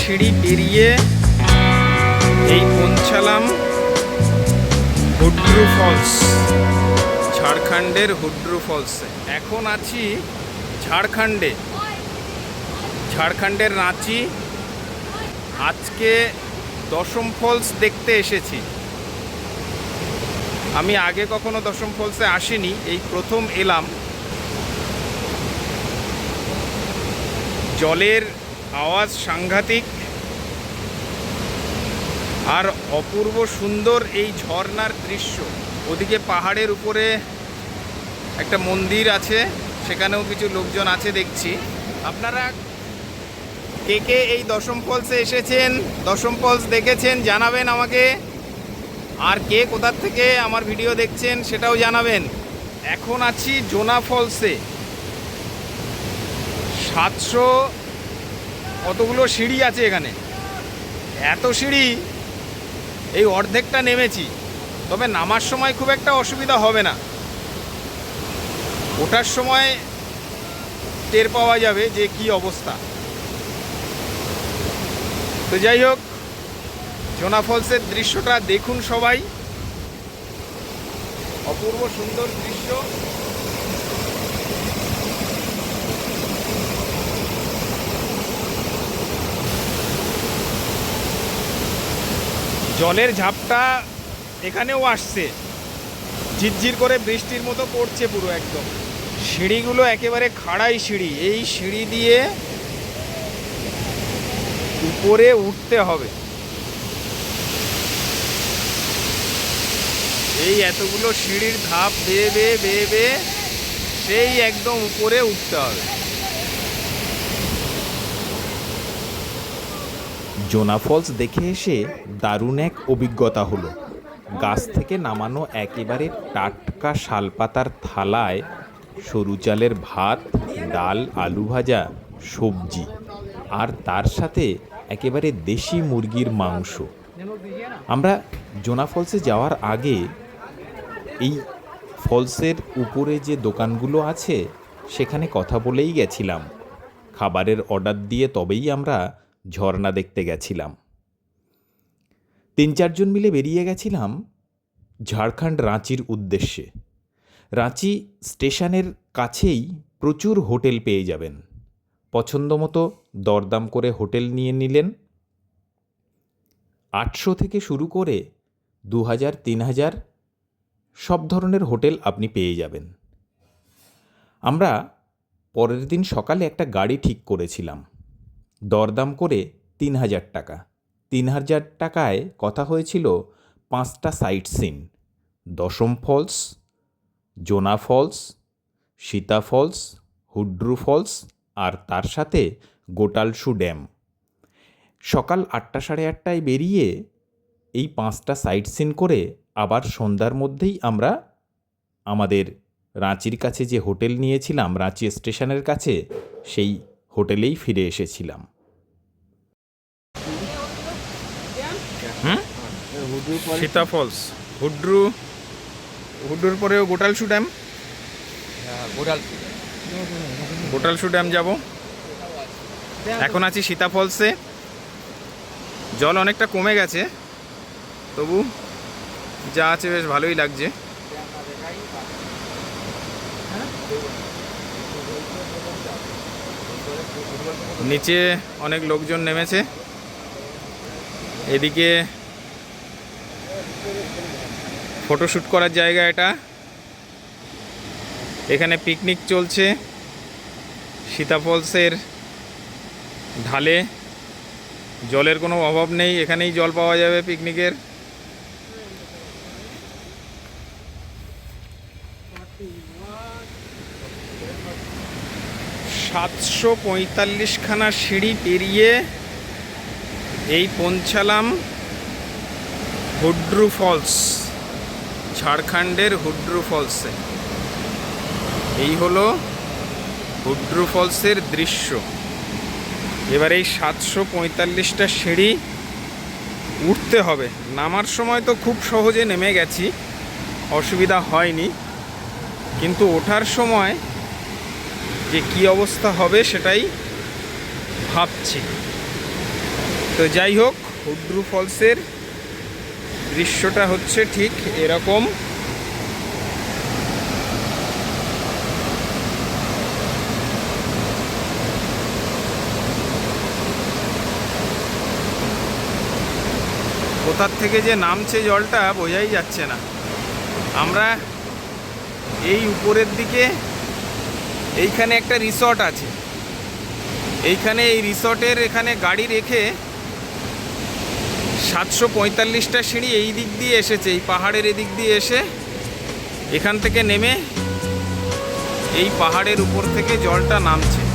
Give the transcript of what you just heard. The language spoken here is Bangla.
সিঁড়ি পেরিয়ে এই পৌঁছালাম হুড্রু ফলস, ঝাড়খণ্ডের হুড্রু ফলসে। এখন আছি ঝাড়খণ্ডে। ঝাড়খণ্ডের রাঁচি। আজকে দশম ফলস দেখতে এসেছি। আমি আগে কখনো দশম ফলসে আসিনি, এই প্রথম এলাম। জলের আওয়াজ সাংঘাতিক আর অপূর্ব সুন্দর এই ঝর্ণার দৃশ্য। ওদিকে পাহাড়ের উপরে একটা মন্দির আছে, সেখানেও কিছু লোকজন আছে দেখছি। আপনারা কে কে এই দশম ফলসে এসেছেন, দশম ফলস দেখেছেন, জানাবেন আমাকে। আর কে কোথার থেকে আমার ভিডিও দেখছেন, সেটাও জানাবেন। এখন আছি জোনা ফলসে সাতশো কতগুলো সিঁড়ি আছে এখানে? এত সিঁড়ি, এই অর্ধেকটা নেমেছি, তবে নামার সময় খুব একটা অসুবিধা হবে না। ওঠার সময় টের পাওয়া যাবে যে কি অবস্থা। তো যাই হোক, জোনা ফলসের দৃশ্যটা দেখুন সবাই। অপূর্ব সুন্দর দৃশ্য। জলের ঝাপটা এখানেও আসছে। ঝিরঝির করে বৃষ্টির মতো পড়ছে পুরো একদম। সিঁড়িগুলো একেবারে খাড়াই সিঁড়ি। এই সিঁড়ি দিয়ে উপরে উঠতে হবে। এই এতগুলো সিঁড়ির ধাপ বেয়ে বেয়ে বেয়ে বেয়ে সেই একদম উপরে উঠতে হবে। জোনা ফলস দেখে এসে দারুণ এক অভিজ্ঞতা হলো। গাছ থেকে নামানো একেবারে টাটকা শালপাতার থালায় সরু চালের ভাত, ডাল, আলু ভাজা, সবজি আর তার সাথে একেবারে দেশি মুরগির মাংস। আমরা জোনা ফলসে যাওয়ার আগে এই ফলসের উপরে যে দোকানগুলো আছে, সেখানে কথা বলেই গেছিলাম। খাবারের অর্ডার দিয়ে তবেই আমরা ঝর্ণা দেখতে গেছিলাম। তিন চারজন মিলে বেরিয়ে গেছিলাম ঝাড়খণ্ড রাঁচির উদ্দেশ্যে। রাঁচি স্টেশনের কাছেই প্রচুর হোটেল পেয়ে যাবেন। পছন্দ মতো দরদাম করে হোটেল নিয়ে নিলেন। আটশো থেকে শুরু করে দু হাজার, তিন হাজার সব ধরনের হোটেল আপনি পেয়ে যাবেন। আমরা পরের দিন সকালে একটা গাড়ি ঠিক করেছিলাম। দরদাম করে তিন হাজার টাকা। তিন হাজার টাকায় কথা হয়েছিল পাঁচটা sightseeing Dassam falls Jonha falls Sita falls Hundru falls আর তার সাথে গোটালসু ড্যাম। সকাল আটটা সাড়ে আটটায় বেরিয়ে এই পাঁচটা সাইট সিন করে আবার সন্ধ্যার মধ্যেই আমরা আমাদের রাঁচির কাছে যে হোটেল নিয়েছিলাম, রাঁচি স্টেশনের কাছে, সেই হোটেলেই ফিরে এসেছিলাম। সীতা ফলস। হুড্রু হুড্রুর পরেও গোটালসু ড্যাম গোটালসু ড্যাম যাব। এখন আছি সীতা ফলসে। জল অনেকটা কমে গেছে। তবু যা আছে বেশ ভালোই লাগছে। নিচে অনেক লোকজন নেমেছে। এদিকে ফটোশ্যুট করার জায়গা এটা। এখানে পিকনিক চলছে সীতা ফলসের ঢালে। জলের কোনো অভাব নেই, এখানেই জল পাওয়া যাবে পিকনিকের। সাতশো পঁয়তাল্লিশখানা সিঁড়ি পেরিয়ে এই পৌঁছালাম হুড্রু ফলস, ঝাড়খণ্ডের হুড্রু ফলসে। এই হলো হুড্রু ফলসের দৃশ্য। এবার এই সাতশো পঁয়তাল্লিশটা সিঁড়ি উঠতে হবে। নামার সময় তো খুব সহজে নেমে গেছি, অসুবিধা হয়নি। কিন্তু ওঠার সময় যে কি অবস্থা হবে সেটাই ভাবছি। তো যাই হোক, হুড্রু ফলসের দৃশ্যটা হচ্ছে ঠিক এরকম। কোথার থেকে যে নামছে জলটা বোঝাই যাচ্ছে না। আমরা এই উপরের দিকে, এইখানে একটা রিসর্ট আছে। এইখানে এই রিসর্টের এখানে গাড়ি রেখে সাতশো পঁয়তাল্লিশটা সিঁড়ি এই দিক দিয়ে এসেছে, এই পাহাড়ের এদিক দিয়ে এসে এখান থেকে নেমে এই পাহাড়ের উপর থেকে জলটা নামছে।